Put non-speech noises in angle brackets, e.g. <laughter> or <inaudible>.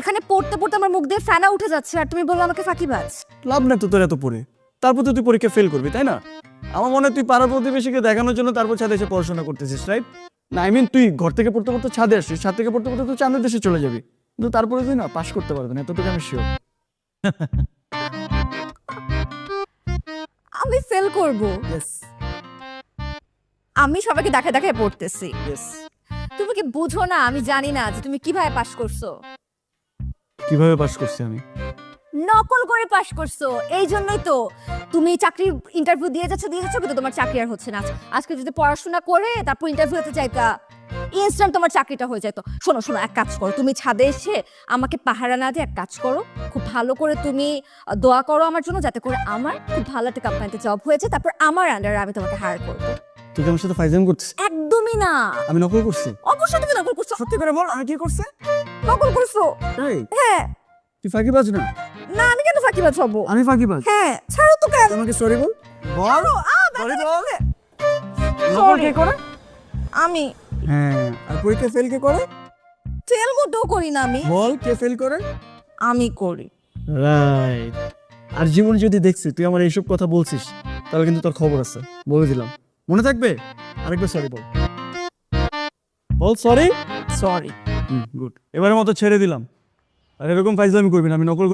এখানে পড়তে পড়তে আমার মুখ দিয়ে ফেনা উঠে যাচ্ছে আর তুমি বলল আমাকে ফাঁকিবাজ। লাভ না তো তোর এত পড়ে। তারপর তো তুই পরীক্ষা ফেল করবি তাই না? আমার মনে হয় তুই পাড়া প্রতিবেশীকে দেখানোর জন্য তারপর ছাদে এসে পড়াশোনা করতেছিস রাইট না আই মিন তুই ঘর থেকে পড়তে পড়তে ছাদে আসছিস ছাদ থেকে পড়তে পড়তে তুই চাঁদের দেশে চলে যাবি। কিন্তু তারপরে তুই না পাশ করতে পারবি না এতটুকু আমি শিওর <laughs> আমি ফেল করব। আমি সবাইকে দেখা দেখায় পড়তেছি। তুমি কি বুঝো না আমি জানি না যে তুমি কীভাবে পাশ করছ? কীভাবে পাশ করছি আমি? নকল করে পাশ করছ এই জন্যই তো। তুমি চাকরি ইন্টারভিউ দিয়ে যাচ্ছ দিয়ে যাচ্ছ কিন্তু তোমার চাকরি আর হচ্ছে না। আজকে যদি পড়াশোনা করে তারপর ইন্টারভিউতে যাইতা ইনস্ট্যান্ট তোমার চাকরিটা হয়ে যেত শোনো শোনো এক কাজ করো তুমি ছাদে এসে আমাকে পাহারা না দিয়ে এক কাজ করো। খুব ভালো করে তুমি দোয়া করো আমার জন্য যাতে করে আমার খুব ভালো একটা কোম্পানিতে জব হয়েছে তারপর আমার আন্ডারে আমি তোমাকে হায়ার করব। তুই আমার সাথে ফাইজাম করছিস? একদমই না। আমি নকল করছি? অবশ্যই তুমি নকল করছ। সত্যি করে বল আমি কি করছে? নকল করছ তাই হ্যাঁ। তুই ফাঁকিবাজ না? না আমি কেন ফাঁকিবাজ হব? আমি ফাঁকিবাজ। হ্যাঁ ছাড়ো তো কেন? আমাকে সরি বল। বল। সরি বল। নকল কে করে? আমি। হ্যাঁ আর পরীক্ষা ফেল কে করে? ফেল মোটেও করি না আমি। বল কে ফেল করে? আমি করি। রাইট আর জীবন যদি দেখছি তুই আমার এইসব কথা বলছিস তাহলে কিন্তু তোর খবর আছে। বলে দিলাম। মনে থাকবে? আরেকবার সরি বল। বল সরি সরি গুড এবারের মতো ছেড়ে দিলাম। আর এরকম ফাইজলামি করবি না আমি নকল